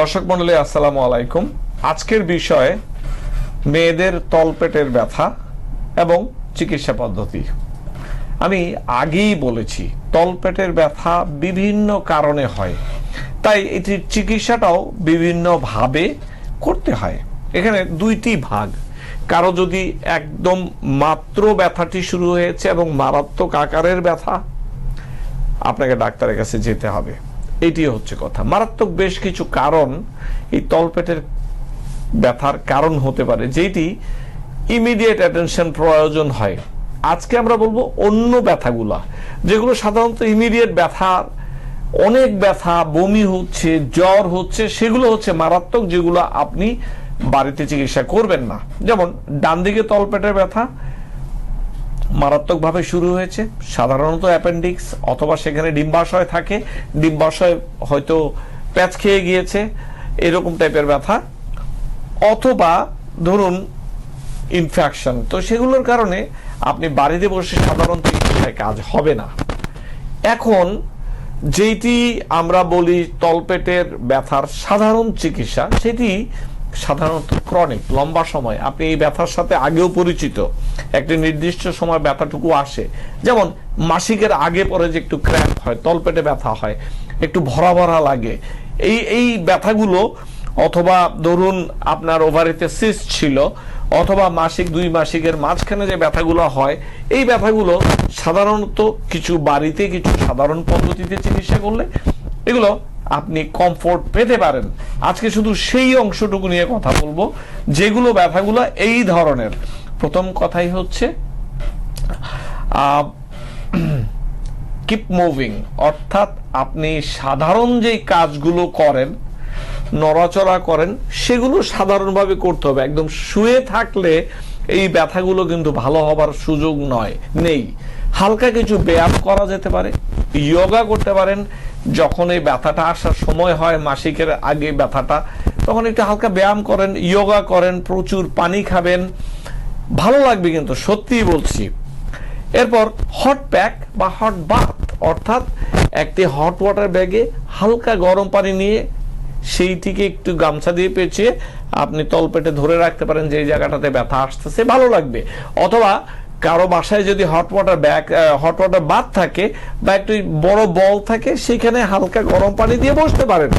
দর্শক মন্ডলী, আসসালামু আলাইকুম। আজকের বিষয়ে, মেয়েদের তলপেটের ব্যথা এবং চিকিৎসা পদ্ধতি। আমি আগেই বলেছি, তলপেটের ব্যথা বিভিন্ন কারণে হয়। তাই এটির চিকিৎসাটাও বিভিন্নভাবে করতে হয়। এখানে দুইটি ভাগ। কারও যদি একদম মাত্র ব্যথাটি শুরু হয়েছে এবং মারাত্মক আকারের ব্যথা, আপনাকে ডাক্তারের কাছে যেতে হবে। এটি হচ্ছে কথা। মারাত্মক বেশ কিছু কারণ এই তলপেটের ব্যথার কারণ হতে পারে, যেটি ইমিডিয়েট অ্যাটেনশন প্রয়োজন হয়। আজকে আমরা বলব অন্য ব্যথাগুলা, যেগুলো সাধারণত ইমিডিয়েট ব্যথার অনেক ব্যথা, বমি হচ্ছে, জ্বর হচ্ছে, সেগুলো হচ্ছে মারাত্মক, যেগুলো আপনি বাড়িতে চিকিৎসা করবেন না। যেমন ডান দিকে তলপেটের ব্যথা মারাত্মকভাবে শুরু হয়েছে। সাধারণত অ্যাপেন্ডিক্স অথবা সেখানে ডিম্বাশয় থাকে। ডিম্বাশয় হয়তো প্যাচ খেয়ে গিয়েছে, এরকম টাইপের ব্যথা। অথবা ধরুন ইনফেকশন তো সেগুলোর কারণে আপনি বাড়িতে বসে সাধারণ চিকিৎসায় কাজ হবে না। এখন যেটি আমরা বলি তলপেটের ব্যথার সাধারণ চিকিৎসা, সেটি সাধারণত ক্রনিক লম্বা সময়। আপনি এই ব্যথার সাথে আগেও পরিচিত। একটি নির্দিষ্ট সময় ব্যথাটুকু আসে। যেমন মাসিকের আগে পরে যে একটু ক্র্যাম্প হয়, তলপেটে ব্যথা হয়, একটু ভরা ভরা লাগে। এই এই ব্যথাগুলো অথবা ধরুন আপনার ওভারিতে সিস্ট ছিল, অথবা মাসিক, দুই মাসিকের মাঝখানে যে ব্যথাগুলো হয়, এই ব্যথাগুলো সাধারণত কিছু বাড়িতে কিছু সাধারণ পদ্ধতিতে চিকিৎসা করলে এগুলো আপনি কমফোর্ট পেতে পারেন। আজকে শুধু সেই অংশটুকু নিয়ে কথা বলব, যেগুলো ব্যথাগুলো এই ধরনের। প্রথম কথাই হচ্ছে কিপ মুভিং অর্থাৎ আপনি সাধারণ যেই কাজগুলো করেন, নড়াচড়া করেন, সেগুলো সাধারণভাবে করতে হবে। একদম শুয়ে থাকলে এই ব্যথাগুলো কিন্তু ভালো হবার সুযোগ নয়, নেই। হালকা কিছু ব্যায়াম করা যেতে পারে যোগা করতে পারেন যখন এই ব্যথাটা আসার সময় হয়, মাসিকের আগে ব্যথাটা, তখন একটু হালকা ব্যায়াম করেন, ইয়োগা করেন, প্রচুর পানি খাবেন। ভালো লাগবে কিন্তু, সত্যিই বলছি। এরপর হট প্যাক বা হট বাথ অর্থাৎ একটি হট ওয়াটার ব্যাগে হালকা গরম পানি নিয়ে সেইটিকে একটু গামছা দিয়ে পেঁচিয়ে আপনি তলপেটে ধরে রাখতে পারেন যে জায়গাটাতে ব্যথা আসতেছে, ভালো লাগবে। অথবা কারও বাসায় যদি hot water bag hot water bath থাকে বা একটু বড় বল থাকে, সেখানে হালকা গরম পানি দিয়ে বসতে পারেন।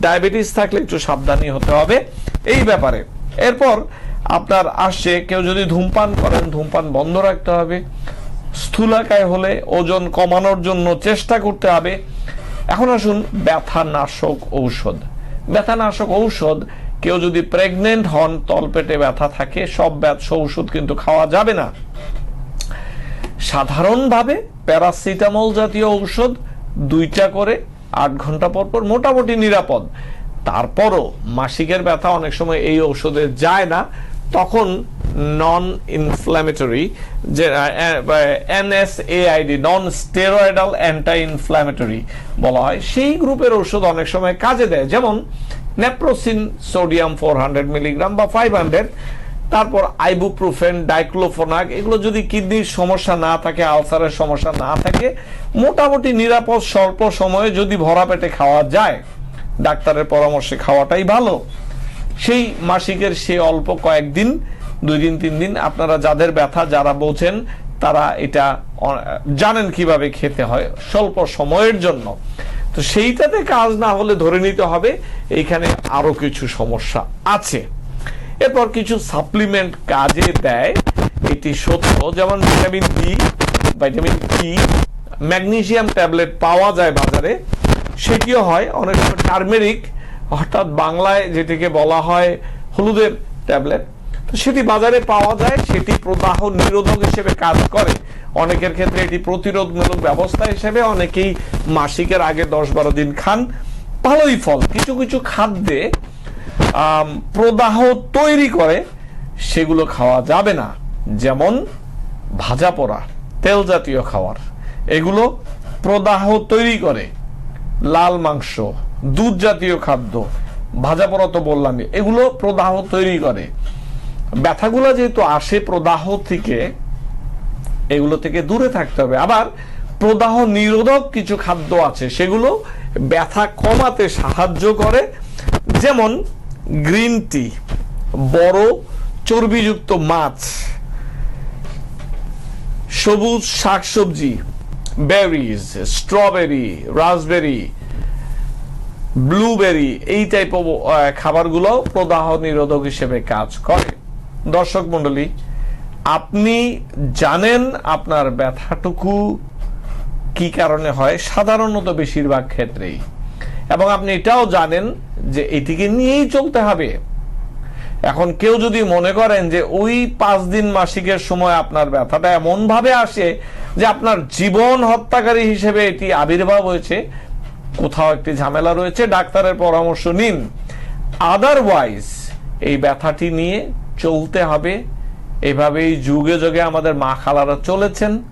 ডায়াবেটিস থাকলে একটু সাবধানী হতে হবে। এই ব্যাপারে। এরপর আপনার আসছে, কেউ যদি ধূমপান করেন, ধূমপান বন্ধ রাখতে হবে। স্থূলাকায় হলে ওজন কমানোর জন্য চেষ্টা করতে হবে। এখন আসুন, ব্যথানাশক ঔষধ। ব্যথানাশক ঔষধ, কেউ যদি প্রেগনেন্ট হন, তলপেটে ব্যথা থাকে, সব ব্যথা ঔষধ কিন্তু খাওয়া যাবে না। সাধারণভাবে প্যারাসিটামল জাতীয় ঔষধ দুইটা করে আট ঘণ্টা পর পর মোটামুটি নিরাপদ। তারপরও মাসিকের ব্যথা অনেক সময় এই ঔষধে যায় না। তখন নন ইনফ্ল্যামেটরি যে NSAID non steroidal anti inflammatory বলা হয়, সেই গ্রুপের ওষুধ অনেক সময় কাজে দেয়। যেমন Naprosyn sodium four hundred milligram বা ফাইভ হান্ড্রেড তারপর আইবুপ্রুফেন, ডাইক্লোফোনাক, এগুলো যদি কিডনির সমস্যা না থাকে, আলসারের সমস্যা না থাকে, মোটামুটি নিরাপদ, স্বল্প সময়ে যদি ভরা পেটে খাওয়া যায়, ডাক্তারের পরামর্শে খাওয়াটাই ভালো। সেই মাসিকের সে অল্প কয়েকদিন, দুই দিন, তিন দিন, আপনারা যাদের ব্যথা, যারা বোঝেন তারা এটা জানেন কীভাবে খেতে হয় স্বল্প সময়ের জন্য। তো সেইটাতে কাজ না হলে ধরে নিতে হবে, এইখানে আরও কিছু সমস্যা আছে। এরপর কিছু সাপ্লিমেন্ট কাজে দেয়। এটি সত্য, যেমন vitamin D vitamin E magnesium tablet পাওয়া যায় বাজারে। সেটিও হয়, অনেক সময় টার্মেরিক অর্থাৎ বাংলায় যেটিকে বলা হয় হলুদের ট্যাবলেট তো সেটি বাজারে পাওয়া যায়, সেটি প্রদাহ নিরোধক হিসেবে কাজ করে। অনেকের ক্ষেত্রে এটি প্রতিরোধমূলক ব্যবস্থা হিসেবে অনেকেই মাসিকের আগে দশ বারো দিন খান। ভালোই ফল, কিছু কিছু খাদ্যে প্রদাহ তৈরি করে, সেগুলো খাওয়া যাবে না। যেমন ভাজা পোড়া, তেল জাতীয় খাবার এগুলো প্রদাহ তৈরি করে। লাল মাংস, দুধ জাতীয় খাদ্য, ভাজা পোড়া তো বললামই এগুলো প্রদাহ তৈরি করে। ব্যথাগুলো যেহেতু আসে প্রদাহ থেকে, এগুলো থেকে দূরে থাকতে হবে। আবার প্রদাহ নিরোধক কিছু খাদ্য আছে, সেগুলো ব্যথা কমাতে সাহায্য করে। যেমন গ্রিন টি, বড় চর্বিযুক্ত মাছ, সবুজ শাকসবজি বেরিজ স্ট্রবেরি রাসবেরি ব্লুবেরি এই টাইপ খাবারগুলো প্রদাহ নিরোধক হিসেবে কাজ করে। দর্শক মণ্ডলী, আপনি জানেন আপনার ব্যথাটুকু কি কারণে হয়? সাধারণত বেশিরভাগ ক্ষেত্রেই। এবং আপনি এটাও জানেন যে এটিকে নিয়েই চলতে হবে। এখন কেউ যদি মনে করেন যে ওই পাঁচ দিন মাসিকের সময় আপনার ব্যথাটা এমন ভাবে আসে যে আপনার জীবন হত্যাকারী হিসেবে এটি আবির্ভাব হয়েছে, কোথাও একটি ঝামেলা রয়েছে, ডাক্তারের পরামর্শ নিন। আদারওয়াইজ এই ব্যথাটি নিয়ে চলতে হবে। এভাবেই যুগে যুগে আমাদের মা খালারা চলেছেন।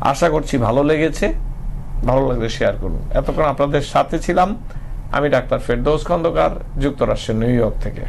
আশা করছি ভালো লেগেছে। ভালো লাগলে শেয়ার করুন। এতক্ষণ আপনাদের সাথে ছিলাম আমি ডাক্তার ফেরদৌস খন্দকার, যুক্তরাষ্ট্রের নিউ ইয়র্ক থেকে।